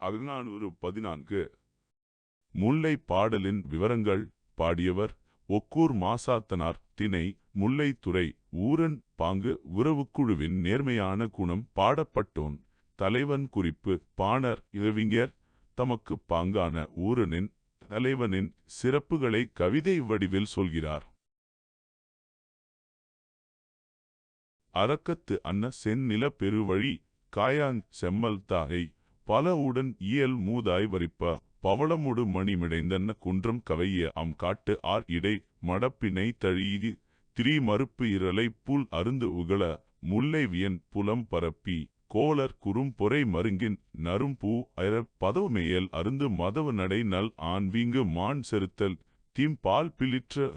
அகநானூறு பதினான்கு. முல்லை பாடலின் விவரங்கள் பாடியவர் ஒக்கூர் மாசாத்தனார் திணை முல்லைத்துறை ஊரன் பாங்கு உறவுக்குழுவின் நேர்மையான குணம் பாடப்பட்டோன் தலைவன் குறிப்பு பாணர் இளவிஞர் தமக்கு பாங்கான ஊரனின் தலைவனின் சிறப்புகளை கவிதை வடிவில் சொல்கிறார். அரக்கத்து அன்ன செந்நில பெருவழி காயாங் செம்மல் தாகை பல உடன் இயல் மூதாய் வரிப்ப. பவளமுடு மணிமிடைந்தன்ன குன்றம் கவைய. அம் காட்டு ஆர் இடை மடப்பினை தழீதி. திரி மறுப்பு இரலை புல் அருந்து உகள முல்லை வியன் புலம் பரப்பி. கோலர் குறும் பொறை மருங்கின் நறும்பூ அயர பதவுமேயல் அருந்து மதவு நடை நல் ஆண்வீங்கு மான் செருத்தல். தீம் பால் பிளிற்ற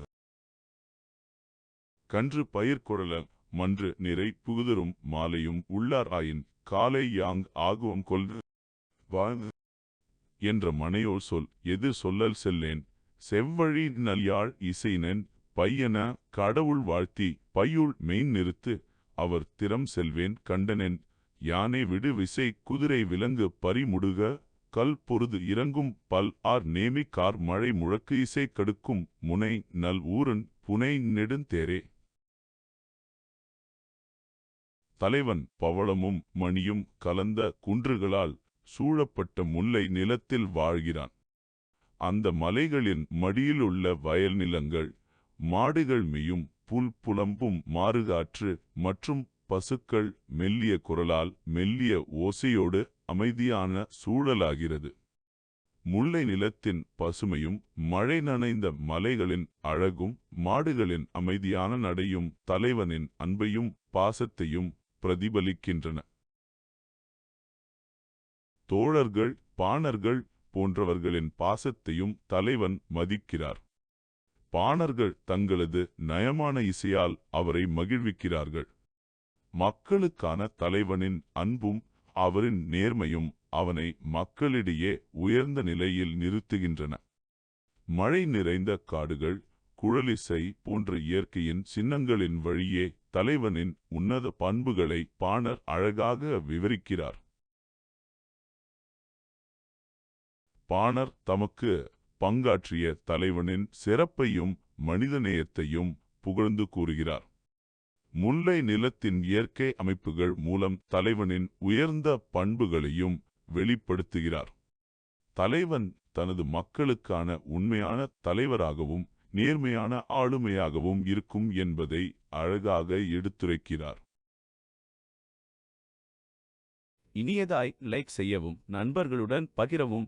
கன்று பயிர்குழல மன்று நிறை புகுதரும் மாலையும் உள்ளார் ஆயின். காலை யாங் ஆகுவம் கொல் வா என்ற மனையோர் சொல் எது சொல்லல் செல்லேன்? செவ்வழி நல்யாழ் இசைனன் பையன கடவுள் வாழ்த்தி பையுள் மெயின் நிறுத்து அவர் திறம் செல்வேன் கண்டனென். யானை விடு விசை குதிரை விலங்கு பறிமுடுக கல் பொருது இறங்கும் பல் ஆர் நேமி கார் மழை முழக்கு இசை கடுக்கும் முனை நல் ஊரன் புனை நெடுந்தேரே தலைவன் பவளமும் மணியும் கலந்த குன்றுகளால் சூழப்பட்ட முல்லை நிலத்தில் வாழ்கிறான். அந்த மலைகளின் மடியிலுள்ள வயல் நிலங்கள் மாடுகள் மேயும் புல் புலம்பும் மாறுகாற்று மற்றும் பசுக்கள் மெல்லிய குரலால் மெல்லிய ஓசையோடு அமைதியான சூழலாகிறது. முல்லை நிலத்தின் பசுமையும் மழை நனைந்த மலைகளின் அழகும் மாடுகளின் அமைதியான நடையும் தலைவனின் அன்பையும் பாசத்தையும் பிரதிபலிக்கின்றன. தோழர்கள் பாணர்கள் போன்றவர்களின் பாசத்தையும் தலைவன் மதிக்கிறார். பாணர்கள் தங்களது நயமான இசையால் அவரை மகிழ்விக்கிறார்கள். மக்களுக்கான தலைவனின் அன்பும் அவரின் நேர்மையும் அவனை மக்களிடையே உயர்ந்த நிலையில் நிறுத்துகின்றன. மழை நிறைந்த காடுகள் குழலிசை போன்ற இயற்கையின் சின்னங்களின் வழியே தலைவனின் உன்னத பண்புகளை பாணர் அழகாக விவரிக்கிறார். பாணர் தமக்கு பங்காற்றிய தலைவனின் சிறப்பையும் மனிதநேயத்தையும் புகழ்ந்து கூறுகிறார். முல்லை நிலத்தின் இயற்கை அமைப்புகள் மூலம் தலைவனின் உயர்ந்த பண்புகளையும் வெளிப்படுத்துகிறார். தலைவன் தனது மக்களுக்கான உண்மையான தலைவராகவும் நேர்மையான ஆளுமையாகவும் இருக்கும் என்பதை அழகாக எடுத்துரைக்கிறார். இனியதாய் லைக் செய்யவும் நண்பர்களுடன் பகிரவும்